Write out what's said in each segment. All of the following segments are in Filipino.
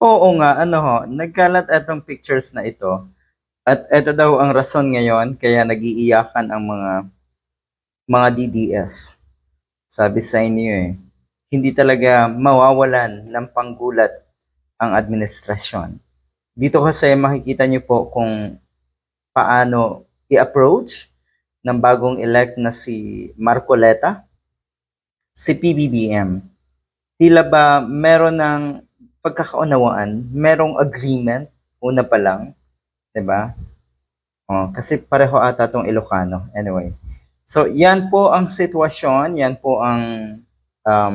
Oo nga, ano ho, nagkalat etong pictures na ito. At ito daw ang rason ngayon kaya nagiiyakan ang mga mga DDS. Sabi sa inyo eh, hindi talaga mawawalan ng panggulat ang administrasyon. Dito kasi makikita niyo po kung paano i-approach ng bagong elect na si Marcoleta, si PBBM. Tila ba meron ng pagkakaunawaan, merong agreement, una pa lang, 'di ba? Oh, kasi pareho ata tong Ilocano. Anyway. So, yan po ang sitwasyon, yan po ang um,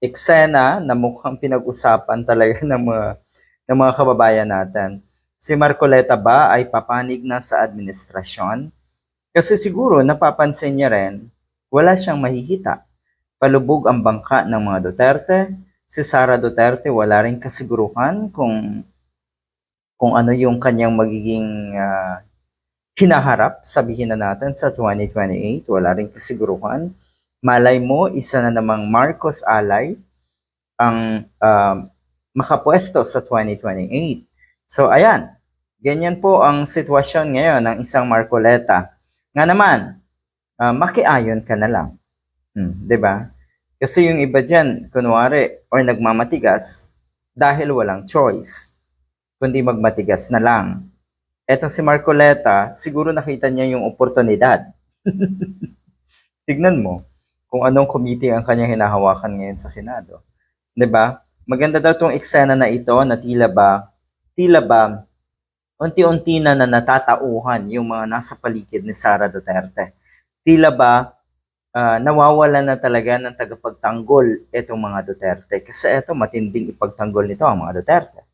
eksena na mukhang pinag-usapan talaga ng mga ng mga kababayan natin. Si Marcoleta ba ay papanig na sa administrasyon? Kasi siguro napapansin niya rin, wala siyang mahihita. Palubog ang bangka ng mga Duterte. Si Sara Duterte wala rin kasiguruhan kung kung ano yung kanyang magiging ah, hinaharap, sabihin na natin, sa 2028. Wala rin kasiguruhan. Malay mo, isa na namang Marcos alay ang um, makapwesto sa 2028. So, ayan. Ganyan po ang sitwasyon ngayon ng isang Marcoleta. Nga naman, ah, makiayon ka na lang. Hmm, 'di ba? Kasi yung iba dyan, kunwari, or nagmamatigas dahil walang choice, kundi magmatigas na lang. Etong si Marcoleta, siguro nakita niya yung oportunidad. Tignan mo kung anong committee ang kanyang hinahawakan ngayon sa Senado. 'Di ba? Maganda daw tong eksena na ito na tila ba, tila ba, unti-unti na na natatauhan yung mga nasa paligid ni Sara Duterte. Tila ba, ah, nawawala na talaga ng tagapagtanggol itong mga Duterte. Kasi eto, matinding ipagtanggol nito ang mga Duterte.